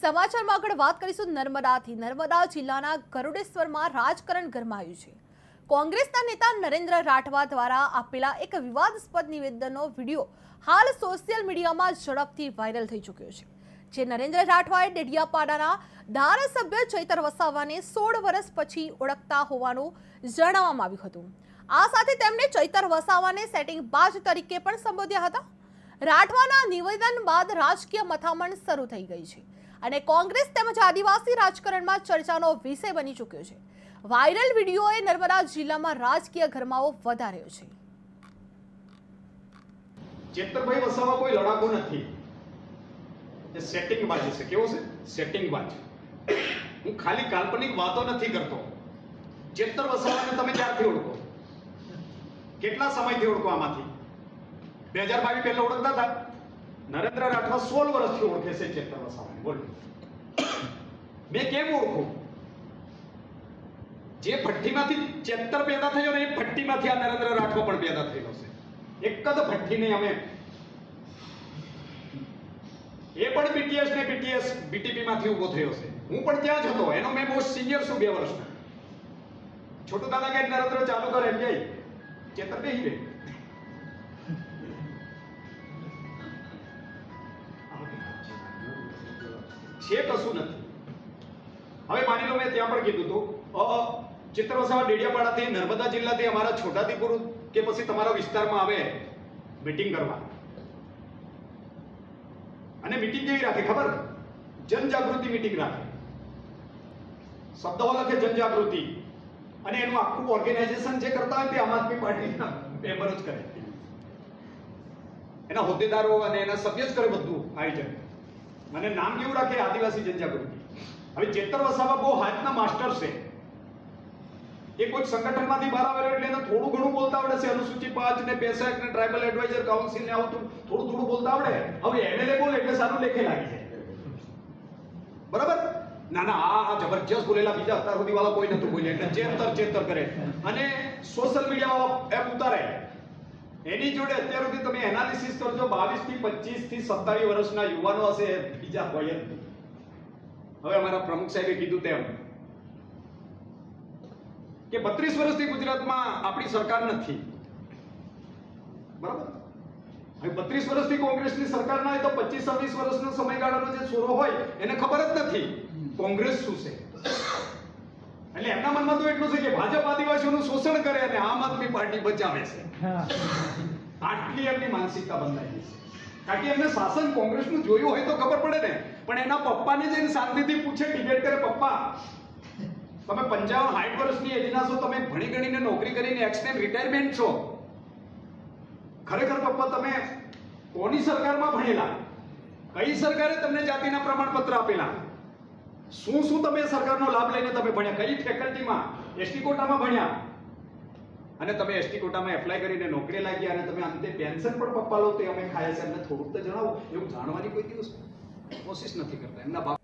સમાચારમાં આગળ વાત કરીશું નર્મદાથી. નર્મદા જિલ્લાના ગરુડેશ્વરમાં રાજકારણ ગરમાયું છે. કોંગ્રેસના નેતા નરેન્દ્ર રાઠવા દ્વારા આપેલા એક વિવાદસ્પદ નિવેદનનો વીડિયો હાલ સોશિયલ મીડિયામાં ઝડપથી વાયરલ થઈ ચૂક્યો છે. જે નરેન્દ્ર રાઠવાએ ડેડિયાપાડાના ધારાસભ્ય ચૈતર વસાવાને સોળ વર્ષ પછી ઓળખતા હોવાનું જણાવવામાં આવ્યું હતું. આ સાથે તેમણે ચૈતર વસાવાને સેટિંગ બાજ તરીકે પણ સંબોધ્યા હતા. રાઠવાના નિવેદન બાદ રાજકીય મથામણ શરૂ થઈ ગઈ છે. અને કોંગ્રેસ તેમજ આદિવાસી રાજકારણમાં ચર્ચાનો વિષય બની ચૂક્યો છે. વાયરલ વિડીયોએ નર્મદા જિલ્લામાં રાજકીય ગરમાવો વધાર્યો છે. ચેતરભાઈ વસાવા કોઈ લડાકો નથી. એ સેટિંગ બાજ છે. કેવો છે? સેટિંગ બાજ હું ખાલી કાલ્પનિક વાતો નથી કરતો. ચેતર વસાવાને તમે ક્યારથી ઓળખો? કેટલા સમયથી ઓળખો આમાંથી? બે હજાર બાવીસ પહેલા ઓળખતા હતા? નરેન્દ્ર રાઠવા સોળ વર્ષથી ઓળખે છે ચેતન વસાવાને બોલો. મેં કેમ ઓળખું? જે ભઠ્ઠીમાંથી ચેતર પેદા થયો ને એ ભઠ્ઠીમાંથી આ નરેન્દ્ર રાઠવા પણ પેદા થયેલો છે. એક જ ભઠ્ઠીને અમે એ પણ બીટીએસ ને બીટીએસ બીટીપી માંથી ઊભો થયો છે. હું પણ ત્યાં જ હતો. એનો મેં બહુ સિનિયર છું બે વર્ષનો. છોટું દાદા કે નરેન્દ્ર ચાલુ કરે એમ જાય ચેતર બેહી રે છે કશું નથી. હવે માની લો મેં ત્યાં પણ કીધું હતું ચિત્ર વસાવા ડેડિયાપાડાથી નર્મદા જિલ્લાથી અમારા છોટાદીપુર કે પછી તમારા વિસ્તારમાં આવે મીટિંગ કરવા. અને મીટિંગ કેવી રાખે ખબર? જનજાગૃતિ મીટિંગ રાખે. શબ્દો લખે જનજાગૃતિ. અને એનું આખું ઓર્ગેનાઇઝેશન જે કરતા હોય તે આમ આદમી પાર્ટીના મેમ્બર જ કરે. એના હોદ્દેદારો અને એના સભ્ય જ કરે બધું આયોજન. અને નામ કેવું રાખે? આદિવાસી જનજાગૃતિ. હવે ચેતર વસાવા બહુ હાથના માસ્ટર છે. એ કોઈ સંગઠનમાંથી બહાર આવેલો એટલે એને થોડું ઘણું બોલતા આવડે છે. અનુસૂચિત પાંચ ને પેસેક ને ટ્રાઇબલ એડવાઇઝર કાઉન્સિલ ને આવું થોડું થોડું બોલતા આવડે. હવે એમએલએ બોલે એટલે સારું લેખે લાગી જાય બરાબર? ના ના, આ જબરજસ્ત બોલેલા બીજા અત્યાર સુધી વાળા કોઈ નતું બોલ્યા. એટલે ચેતર ચેતર કરે. અને સોશિયલ મીડિયા એપ ઉતારે. એની જોડે અત્યાર સુધી તમે એનાલિસિસ કરજો 22 થી 25 થી 27 વર્ષના યુવાનો હશે, બીજા હોય જ હવે અમારા પ્રમુખ સાહેબે કીધું તેમ કે 32 વર્ષથી ગુજરાતમાં આપણી સરકાર નથી. બરાબર? હવે 32 વર્ષથી કોંગ્રેસની સરકાર ના હોય તો 25 26 વર્ષનો સમયગાળાનો જે છોરો હોય, એને ખબર જ નથી. કોંગ્રેસ શું છે? એટલે એમના મનમાં તો એટલું છે કે ભાજપ આદિવાસીઓનું શોષણ કરે અને આમ આદમી પાર્ટી બચાવે છે. આટલી એમની માનસિકતા બંધાયેલી છે. કારણ કે એમને શાસન કોંગ્રેસનું જોયું હોય તો ખબર પડે ને. પણ એના પપ્પાને જઈને શાંતિથી પૂછે ડિબેટ કરે પપ્પા તમે પંચાવન સાઠ વર્ષની એજના છો તમે ભણી ગણીને નોકરી કરીને એક્સટેન્ડ રિટાયરમેન્ટ છો. ખરેખર પપ્પા તમે કોની સરકારમાં ભણેલા? કઈ સરકારે તમને જાતિના પ્રમાણપત્ર આપેલા? શું શું તમે સરકારનો લાભ લઈને તમે ભણ્યા? કઈ ફેકલ્ટીમાં એસટી કોટામાં ભણ્યા? અને તમે એસટી કોટામાં એપ્લાય કરીને નોકરી લાગ્યા અને તમે અંતે પેન્શન પણ પપ્પા લો તે અમે ખાયા છે. એમને થોડુંક તો જણાવો. એવું જાણવાની કોઈ દિવસ કોશિશ નથી કરતા. એમના